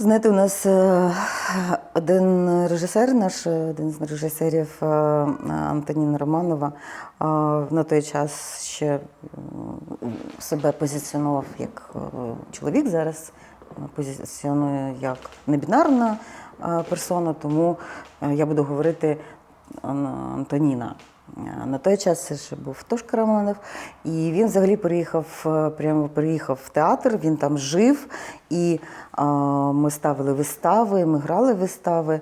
Знаєте, у нас е, один режисер, наш один з режисерів е, Антоніна Романова, е, на той час ще себе позиціонував як чоловік, зараз позиціонує як небінарна персона, тому я буду говорити Антоніна. Е, На той час це ще був Тошка Романов, і він взагалі приїхав е, прямо приїхав в театр, він там жив, і е, ми ставили вистави, ми грали вистави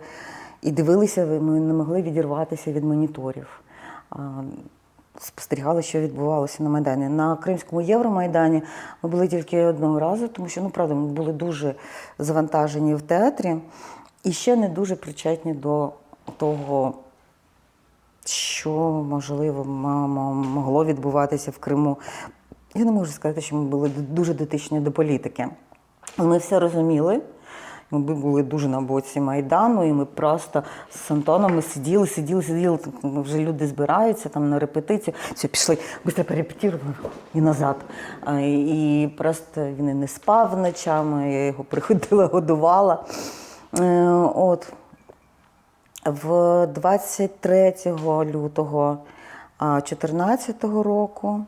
і дивилися, ми не могли відірватися від моніторів. Е, Спостерігали, що відбувалося на Майдані. На Кримському Євромайдані ми були тільки одного разу, тому що ну правда ми були дуже завантажені в театрі і ще не дуже причетні до того що можливо могло відбуватися в Криму. Я не можу сказати, що ми були дуже дотичні до політики. Ми все розуміли. Ми були дуже на боці Майдану, і ми просто з Антоном сиділи, сиділи, сиділи. Вже люди збираються там на репетицію. Все, пішли, швидко перепетірували і назад. І просто він і не спав ночами, я його приходила, годувала. Е, От. В 23 лютого 2014 року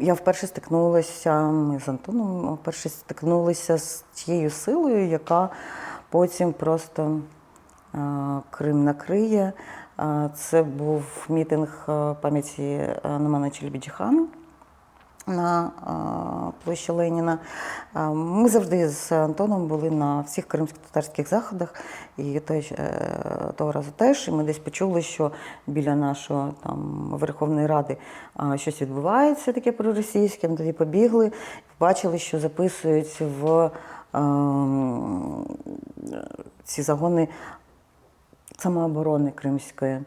я вперше стикнулася, ми з Антоном вперше стикнулися з тією силою, яка потім просто Крим накриє. Це був мітинг пам'яті Намана Челебіджіхана на площі Леніна. Ми завжди з Антоном були на всіх кримсько-татарських заходах, і той, е, того разу теж. І ми десь почули, що біля нашого там, Верховної Ради щось відбувається таке проросійське. Ми тоді побігли, бачили, що записують в е, ці загони самооборони Кримської.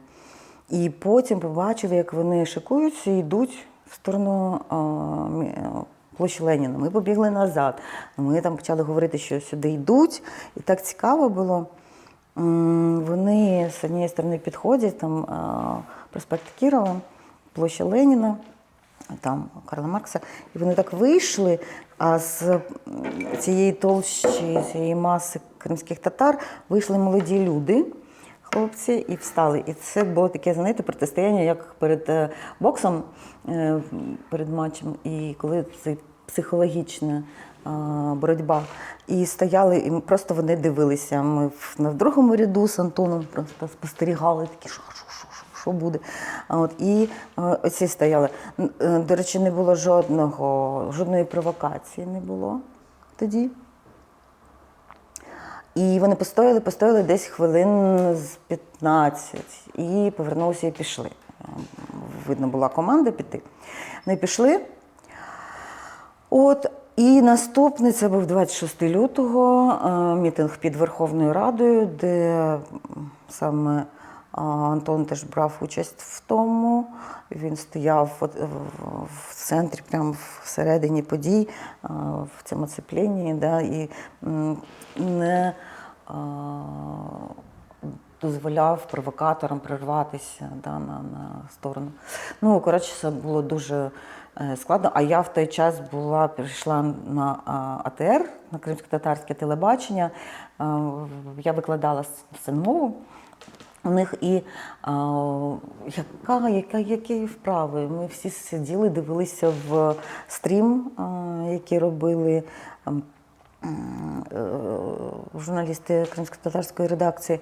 І потім побачили, як вони шикуються і йдуть в сторону площі Леніна. Ми побігли назад. Ми там почали говорити, що сюди йдуть. І так цікаво було. Вони з однієї сторони підходять, там проспект Кірова, площа Леніна, там Карла Маркса, і вони так вийшли, а з цієї толщі, цієї маси кримських татар вийшли молоді люди, хлопці, і встали. І це було таке, знаєте, протистояння, як перед е, боксом, е, перед матчем, і коли це психологічна боротьба. І стояли, і просто вони дивилися. Ми на другому ряду з Антоном просто спостерігали такі, що, буде. От, і е, оці стояли. До речі, не було жодного, жодної провокації не було тоді. І вони постояли, постояли десь хвилин з 15 і повернулися і пішли. Видно, була команда піти. Вони пішли. От, і наступний це був 26 лютого, е, мітинг під Верховною Радою, де саме Антон теж брав участь в тому. Він стояв в- центрі, прямо всередині подій, е, в цьому оцепленні, да, і не е, дозволяв провокаторам прорватися да, на, на сторону. Ну, коротше, це було дуже е, складно. А я в той час була, прийшла на АТР, на кримсько-татарське телебачення. Я викладала сценмову. У них і а, яка, яка, які вправи? Ми всі сиділи, дивилися в стрім, а, який робили а, м, е, журналісти кримсько-татарської редакції,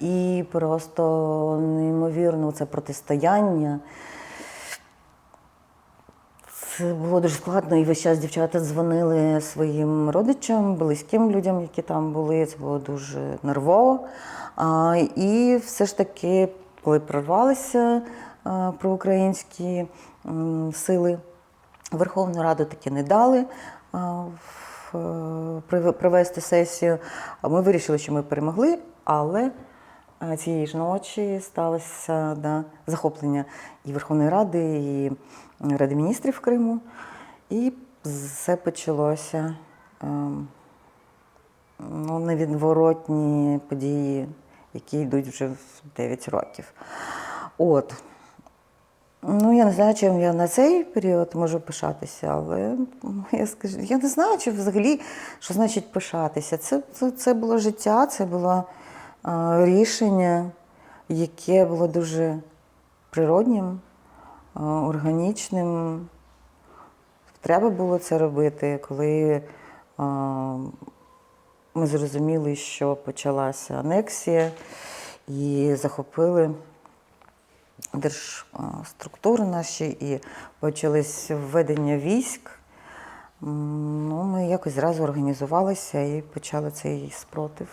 і просто неймовірно це протистояння. Це було дуже складно, і весь час дівчата дзвонили своїм родичам, близьким людям, які там були. Це було дуже нервово. А, і все ж таки, коли прорвалися а, проукраїнські м, сили, Верховну Раду таки не дали а, е, провести сесію. Ми вирішили, що ми перемогли, але е, цієї ж ночі сталося да, захоплення і Верховної Ради, і Ради міністрів Криму. І все почалося ем, ну, невідворотні події, які йдуть вже в 9 років. От. Ну, я не знаю, чим я на цей період можу пишатися, але ну, я скажу, я не знаю, чи взагалі, що значить пишатися. Це, це, це було життя, це було а, рішення, яке було дуже природнім, органічним. Треба було це робити, коли ми зрозуміли, що почалася анексія і захопили держструктури наші і почались введення військ. Ну, ми якось зразу організувалися і почали цей спротив.